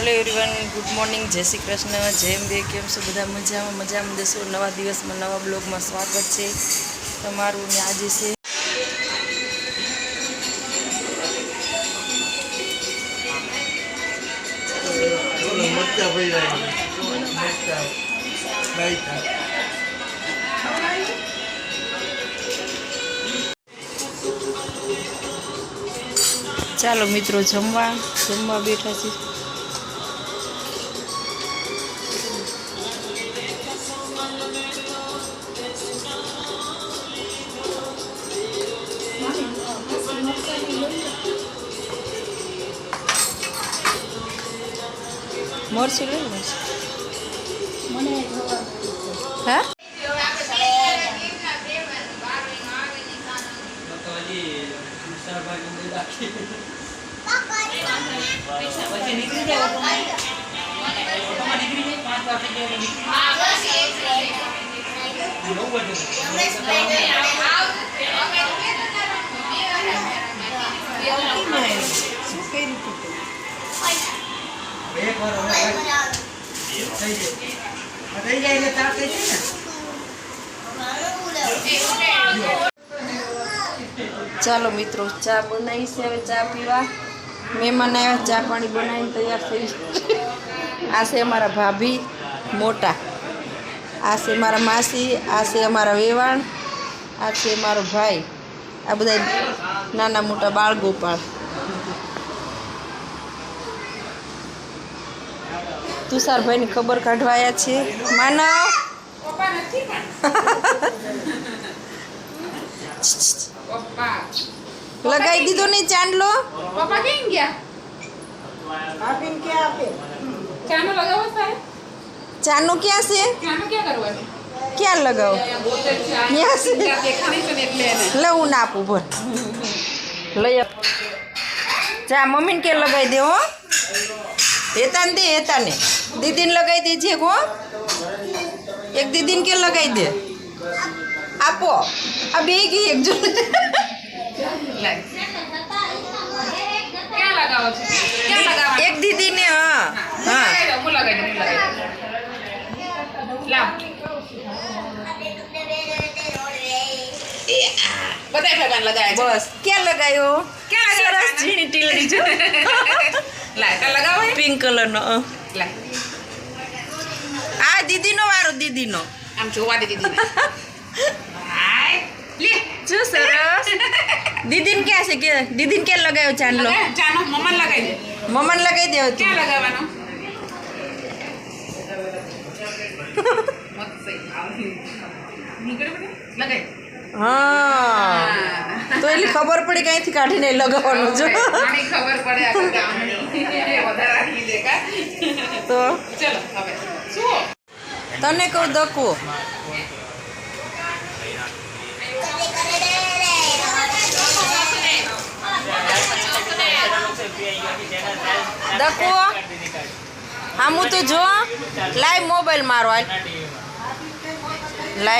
હાલો everyone good morning જય શ્રી કૃષ્ણ જેમ બે કેમ છો બધા? મજામાં મજામાં જશો? નવા દિવસમાં, નવા બ્લોગમાં સ્વાગત છે. તમારું ને આજે છે ચાલો મિત્રો, જમવા જમવા બેઠા છે મરચું લઈ મરચું હા? ચાલો મિત્રો, ચા બનાવી છે, હવે ચા પીવા. મહેમાન આવ્યા, ચા પાણી બનાવીને તૈયાર થઈ આ છે અમારા ભાભી મોટા. આ છે મારા માસી, આ છે અમારા વેવાણ, આ છે મારો ભાઈ. આ બધા નાના મોટા બાળ ગોપાળ તુષારભાઈની ખબર કાઢવાયા છે. માનવ! લગાવી દીધો ને ચાંદલો? પપ્પા કેમ ગયા? ક્યાં ચાનો લગાવો સાહેબ. ચાનું ક્યાં છે? ચાનો ક્યાં કરવાનું ક્યાં લગાવો? છે. ને લે હું ના આપું ભર લઈ ચા મમ્મીને ક્યાં લગાવી દે હો હેતાને દે હેતાને દીદીને લગાવી દેજે હો એક દીદીને કે લગાવી દે આપો આ બે ગઈ એક જો લાય. ક્યાં લગાવો છે ક્યાં લગાવવાનું એક દીદીને હા હા લગાવી દો, હું લગાવી દઉં, હું લગાવી? પિંક કલરનો આ દીદીનો વારો દીદીનો આમ જોવા દે હાય લે જો સરસ દીદીને ક્યાં છે કે દીદીને ક્યાં લગાવ્યો ચાંદલો ચાનો મમ્માને લગાવી દે મમન લગાવી દેવો ક્યાં લગાવવાનો. હા એટલી ખબર પડી ક્યાંથી કાઢીને લગાવવાનું જો આની ખબર પડે? તો? ચલો હવે. શું તને કહું દકવો. દકવો. આમું તો જો લાય મોબાઈલ મારો હાલ. કરે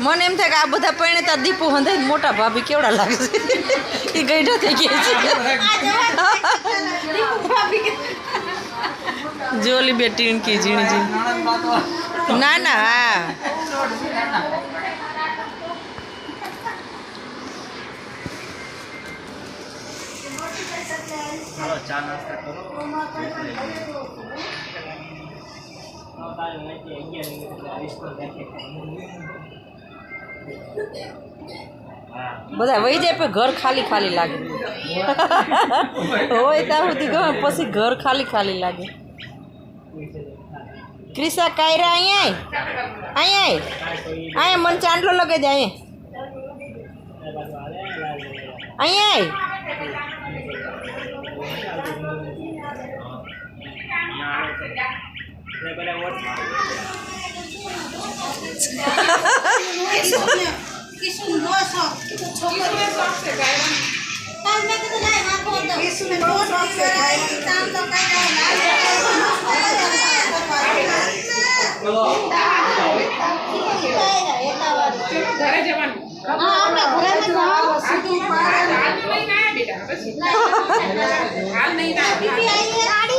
મને એમ થાય કે આ બધા પરણેતા દીપુ હંધાઈ મોટા ભાભી કેવડા લાગે છે? એ ગઈઢા થઈ ગયા છે. જોલી બેટી કી ઝીણી ઝીણી. ના ના, હા. ચા નાસ્તા કરો. બધા વહી જાય પણ ઘર ખાલી ખાલી લાગે. હોય ત્યાં સુધી ગમે પછી ઘર ખાલી ખાલી લાગે. ક્રિશા કાયરા અહીંયા અહીંયા આય? અહીંયા મને ચાંદલો લગાવી દે અહીંયા. અહીંયા ઘરે જવાનું હાલ લઈને આયા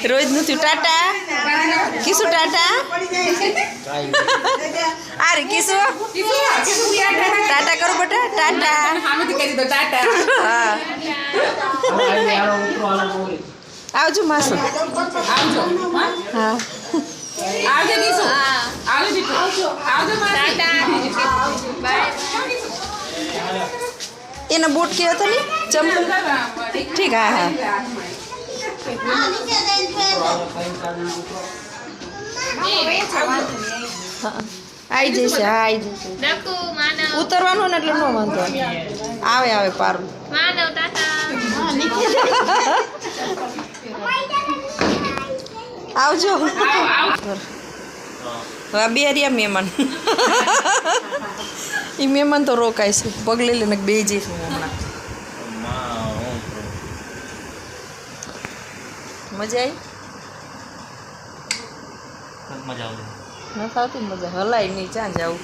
બેટા નું થયું ટાટા? કિસુ ટાટા? અરે કિસુ ટાટા કરો બેટા ટાટા. આવજો માસુ. આવજો. હા. આવજો કિસુ આવજો આવજો ટાટા. માસી એનો બૂટ કે હતો ને ચંપલ? ઠીક હા હા. આવી જશે હા આવી જશે. ઉતરવાનું ને એટલે ન વાંધો આવે. આવે પારું. આવજો. આવ હવે બે રહ્યા મહેમાન. એ મહેમાન તો રોકાય છે પગલે લઈને બે જઈશું હમણાં મજા આવી નથી આવતી મજા હલાય નહીં ચાં જાવું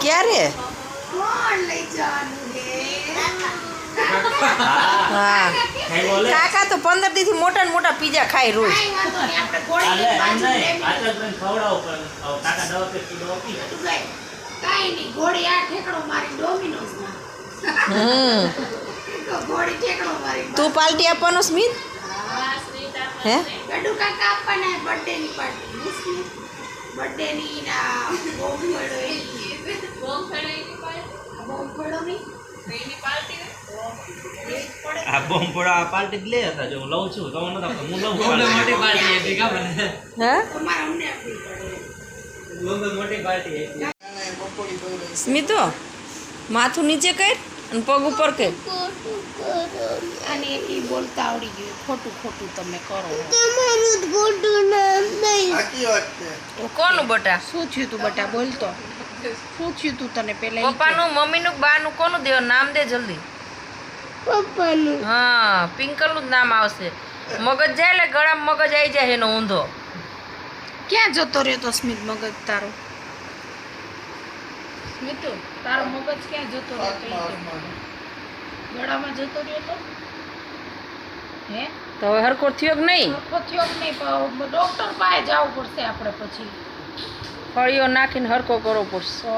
ક્યારે લઈ કઈ બોલે? કાકા તો પંદર દી થી મોટા ને મોટા પીઝા ખાય રોજ. તું પાર્ટી આપવાનો સ્મિત? હે? કાકા આપવાના બર્થડે ની પાર્ટી. બર્થડે ની ના બોમ્બ ફળો એ બોમ્બ ફળો ની આ બોમ્બોડા પાર્ટી જ લે હતા જો હું લઉં છું. તમને નતા હું લઉં મોટી પાર્ટી હતી હે તમારે અમને આપી પડે મોટી પાર્ટી સ્મિતો માથું નીચે કર અને પગ ઉપર કર. અને એ બોલતા આવડી ગયું ખોટું ખોટું તમે કરો. કોનું બટા? શું થયું તું બટા? બોલતો શું થયું તું તને કે? પપ્પાનું મમ્મીનું બાનું કોનું દેવ નામ દે જલ્દી. હા પિંકલનું જ નામ આવશે. મગજ જાય એટલે ગળામાં મગજ આવી જાય એનો ઊંધો. ક્યાં જતો રહ્યો તો સ્મિત મગજ તારો? સ્મિતુ તારો મગજ ક્યાં જતો રહ્યો. ગળામાં જતો રહ્યો તો? હે? તો હવે હરખો થયો કે નહીં? હરકો થયો કે નહીં? પણ ડોક્ટર પાસે જવું પડશે આપણે પછી. ફળીઓ નાખીને હરકો કરવો પડશે તો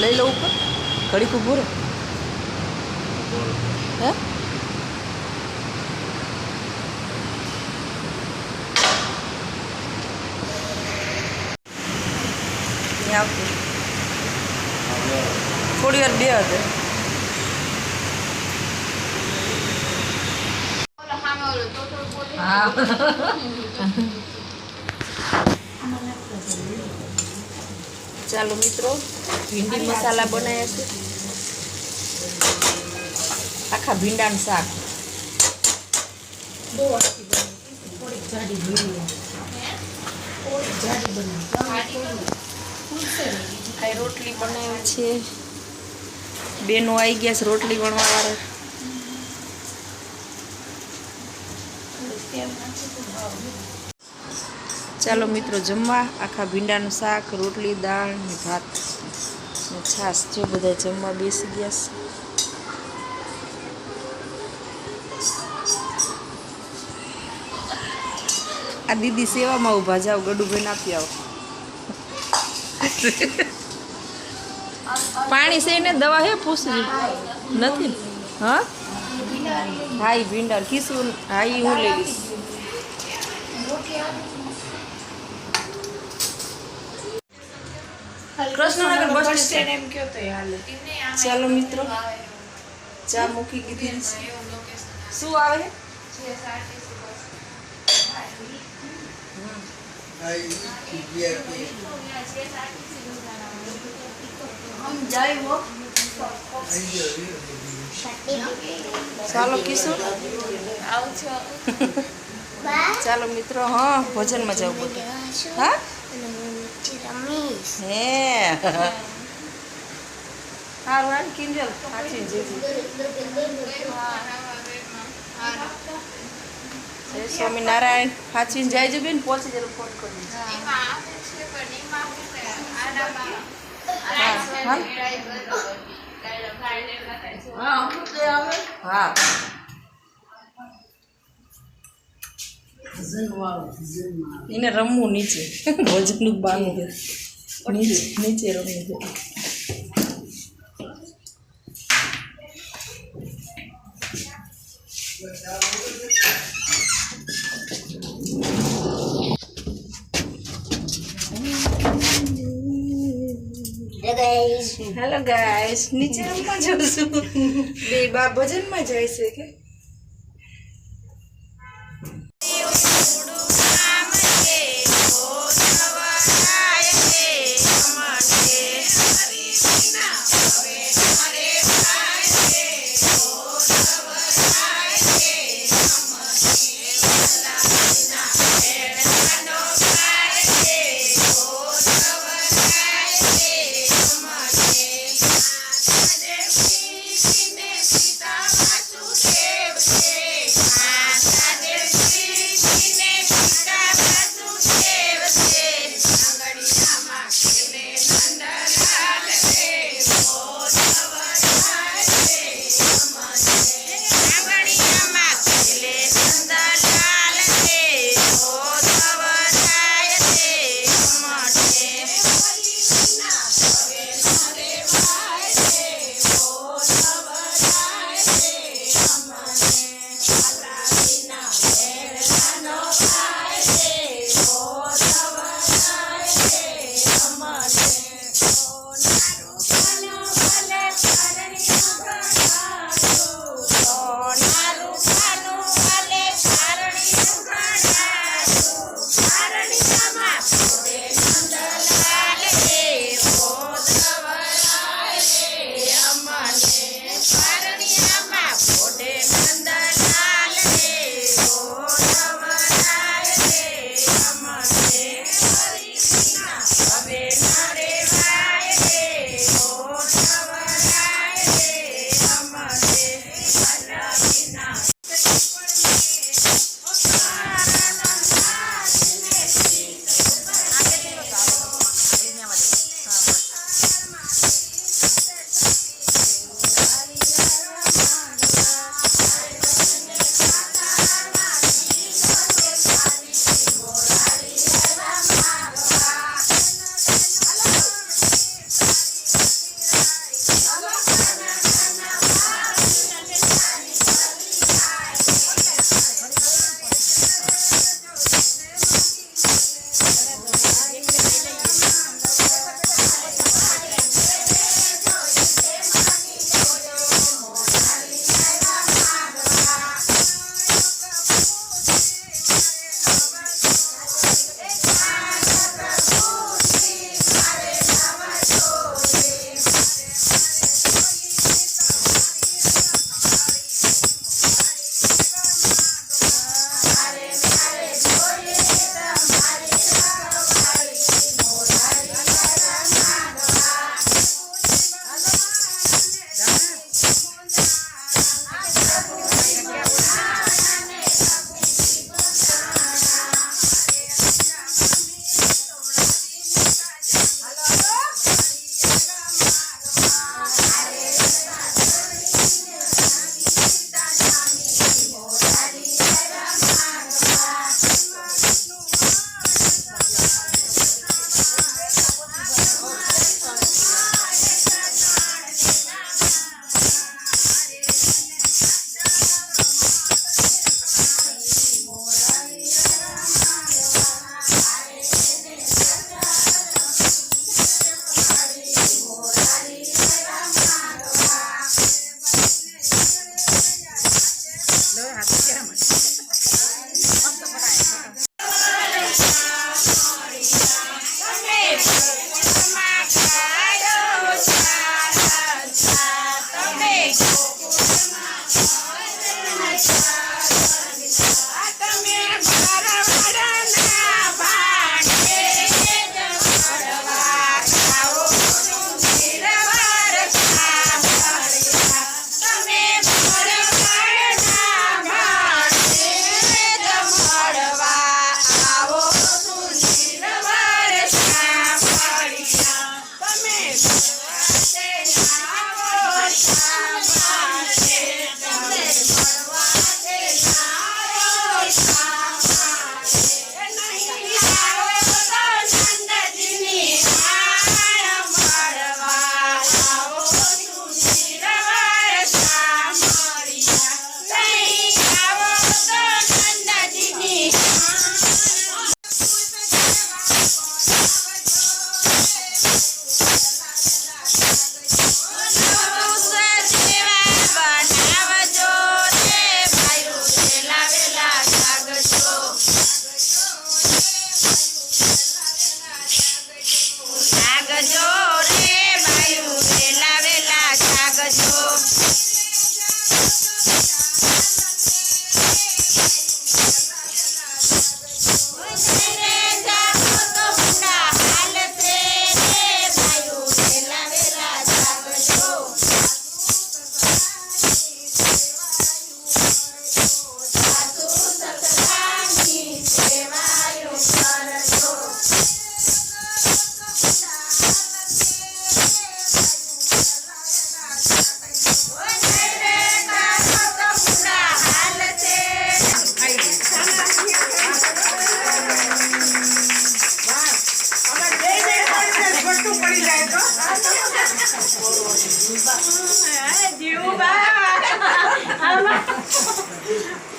લઈ લઉં ઉપર ઘડીક ઊભું રહે હે? નહીં થોડી વાર બે હશે. હા. ચાલો મિત્રો ભીંડી મસાલા બનાવ્યા છે. આખા ભીંડાનું શાક. આ રોટલી બનાવે છે. બેનો આવી ગયા છે રોટલી વણવા વાળા. ચાલો મિત્રો જમવા. આખા ભીંડાનું શાક રોટલી દાળ ને ભાત છાશ. જો બધા જમવા બેસી ગયા છે. આ દીદી સેવામાં ઊભા જાઓ ગડુભાઈ આપી આવો. પાણી છે ને દવા હે પૂછવી? નથી? હા? હા ઈ ભીંડા કીશું હા હું લઈ લઈશ કૃષ્ણનગર બસ સ્ટેન્ડ એમ કયો તો એ હાલે. ચાલો મિત્રો ચા મૂકી કીધી શું આવે? છે ચાલો કિશોર. ચાલો મિત્રો, હા, ભોજનમાં જવું બધું. હા? હે. હારું, હાલ કિંજલ સાચી જીજી. સ્વામિનારાયણ સાચી જાય છે બેન? પહોંચી જાય ફોન કરી હા. એને રમવું નીચે. ભોજનનું છે નીચે નીચે રમવું. છે હેલો ગાઈસ નીચે રૂમમાં જઉં છું. બે બા ભજનમાં જાય છે કે? Amen. જાય તો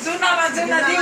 જૂનામાં જૂના જીવ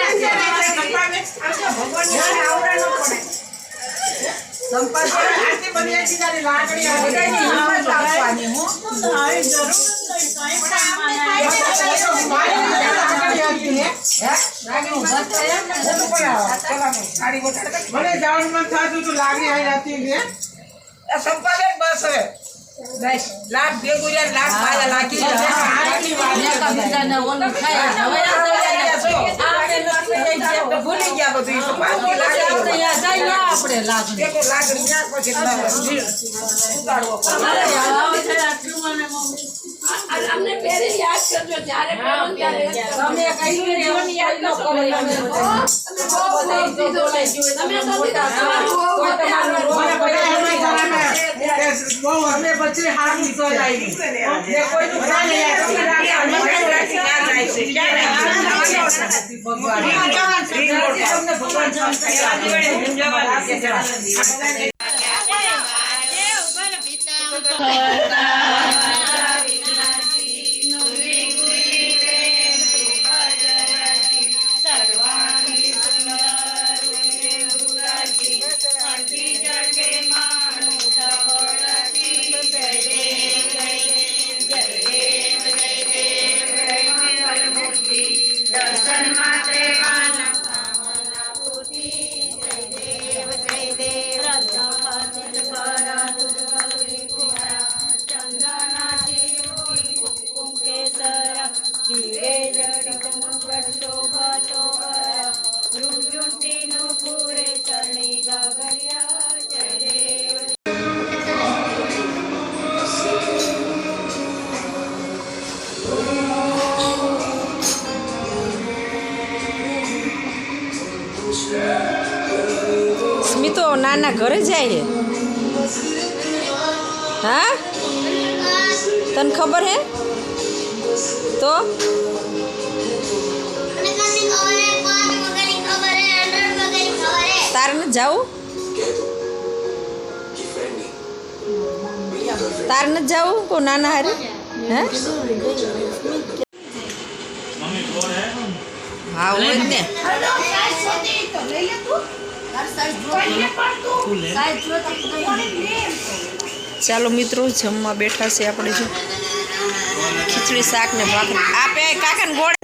આનંદ કરે બહુ છે બધા. હે? આ તો બધા આનંદ છે ને, સંપાને. ભગવાનને આવડે ન પડે. આટલી બધી એકબીજાની લાગણી આવી. મને જવાનું મન થતું હતું લાગણી આવી હતી ને સંપાદક બસ હવે લાખ ભેગું યાર લાખ વાત ભૂલી ગયા બધું પાછી લાગણી ના પછી અમને પહેરી યાદ કરજો જ્યારે પહેરો ત્યારે તમે કઈ જીવન યાદ ન કરો તમે બહુ અમે પછી હારી ને નહીં આવે. કઈ રાખી ના જાય છે. ભગવાન. નાના ઘરે જાય હા તને ખબર હે તો તારે નથી જાવું તારે નથી જાવું કો નાના હારે હે હા હોય જ ને ચાલો મિત્રો જમવા બેઠા છે આપણે જો. ખીચડી શાક ને ભાખરી. આપે કાકાને ગોળ